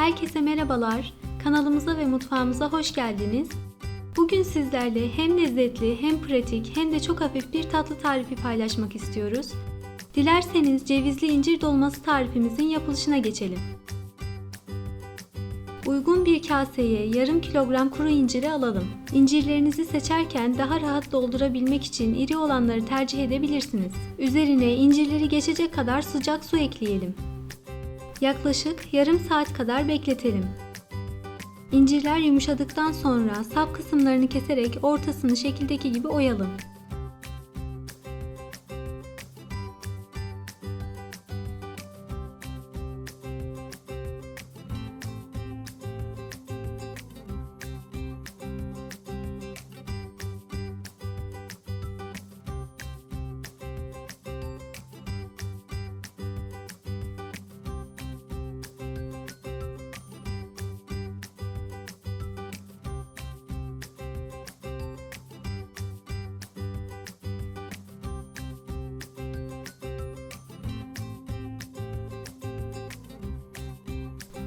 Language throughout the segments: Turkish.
Herkese merhabalar. Kanalımıza ve mutfağımıza hoş geldiniz. Bugün sizlerle hem lezzetli, hem pratik, hem de çok hafif bir tatlı tarifi paylaşmak istiyoruz. Dilerseniz cevizli incir dolması tarifimizin yapılışına geçelim. Uygun bir kaseye yarım kilogram kuru inciri alalım. İncirlerinizi seçerken daha rahat doldurabilmek için iri olanları tercih edebilirsiniz. Üzerine incirleri geçecek kadar sıcak su ekleyelim. Yaklaşık yarım saat kadar bekletelim. İncirler yumuşadıktan sonra sap kısımlarını keserek ortasını şekildeki gibi oyalım.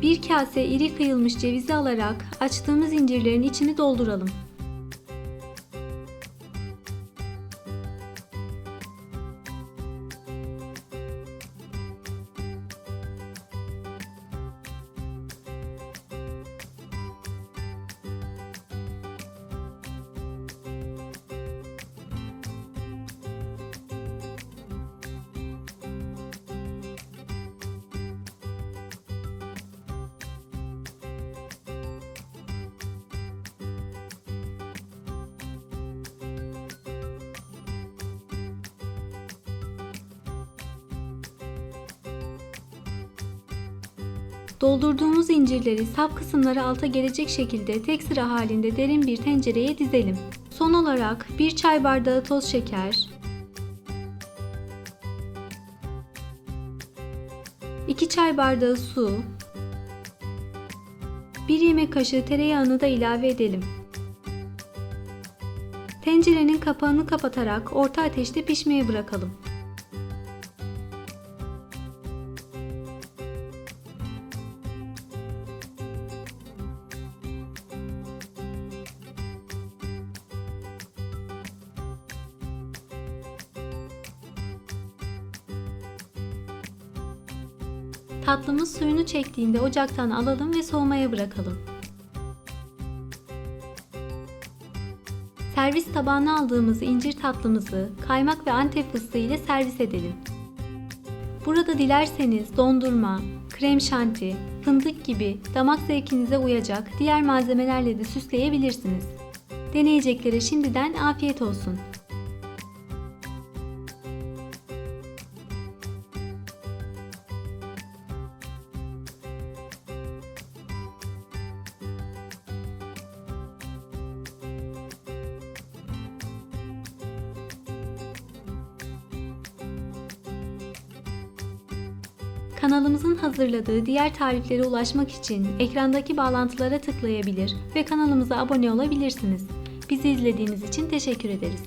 Bir kase iri kıyılmış cevizi alarak açtığımız incirlerin içini dolduralım. Doldurduğumuz incirleri sap kısımları alta gelecek şekilde tek sıra halinde derin bir tencereye dizelim. Son olarak 1 çay bardağı toz şeker, 2 çay bardağı su, 1 yemek kaşığı tereyağını da ilave edelim. Tencerenin kapağını kapatarak orta ateşte pişmeye bırakalım. Tatlımız suyunu çektiğinde ocaktan alalım ve soğumaya bırakalım. Servis tabağına aldığımız incir tatlımızı kaymak ve antep fıstığı ile servis edelim. Burada dilerseniz dondurma, krem şanti, fındık gibi damak zevkinize uyacak diğer malzemelerle de süsleyebilirsiniz. Deneyeceklere şimdiden afiyet olsun. Kanalımızın hazırladığı diğer tariflere ulaşmak için ekrandaki bağlantılara tıklayabilir ve kanalımıza abone olabilirsiniz. Bizi izlediğiniz için teşekkür ederiz.